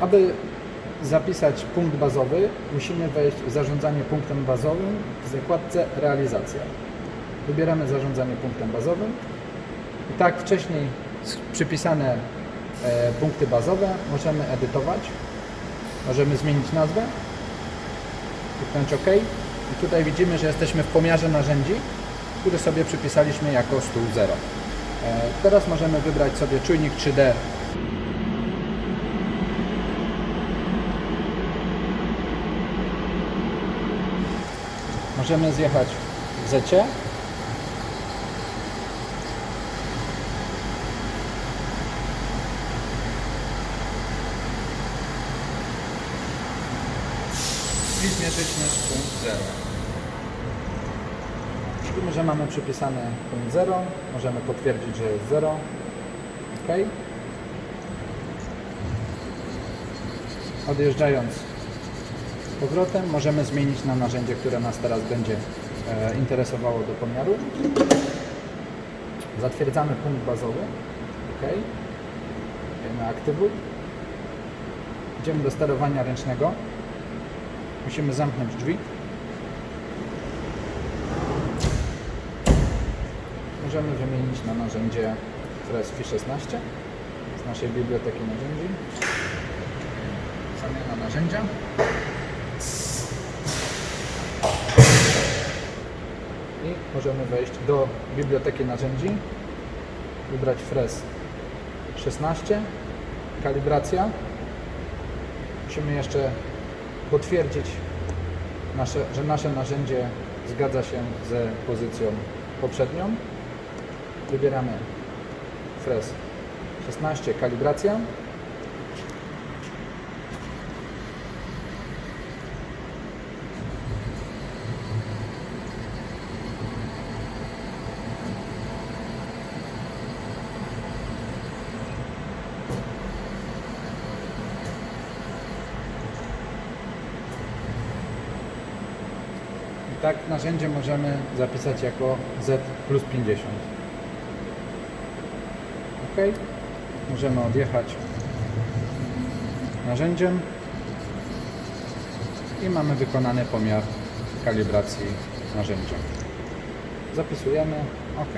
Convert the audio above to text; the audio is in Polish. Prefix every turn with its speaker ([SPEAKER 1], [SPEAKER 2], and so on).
[SPEAKER 1] Aby zapisać punkt bazowy, musimy wejść w zarządzanie punktem bazowym w zakładce realizacja. Wybieramy zarządzanie punktem bazowym. I tak wcześniej przypisane e, punkty bazowe możemy edytować. Możemy zmienić nazwę. Kliknąć OK. I tutaj widzimy, że jesteśmy w pomiarze narzędzi, który sobie przypisaliśmy jako stół 0. E, Teraz możemy wybrać sobie czujnik 3D Możemy zjechać w zecie. I zmierzyć nasz punkt 0. Widzimy, że mamy przypisany punkt 0. Możemy potwierdzić, że jest 0. OK. Odjeżdżając powrotem możemy zmienić na narzędzie, które nas teraz będzie e, interesowało do pomiaru. Zatwierdzamy punkt bazowy. OK. Dajemy aktywuj. Idziemy do sterowania ręcznego. Musimy zamknąć drzwi. Możemy wymienić na narzędzie Fres Fi16 z naszej biblioteki narzędzi. Zamiana narzędzia. I możemy wejść do biblioteki narzędzi, wybrać Fres 16, kalibracja. Musimy jeszcze potwierdzić, nasze, że nasze narzędzie zgadza się z pozycją poprzednią. Wybieramy Fres 16, kalibracja. Tak narzędzie możemy zapisać jako Z plus 50. OK. Możemy odjechać narzędziem i mamy wykonany pomiar kalibracji narzędzia. Zapisujemy OK.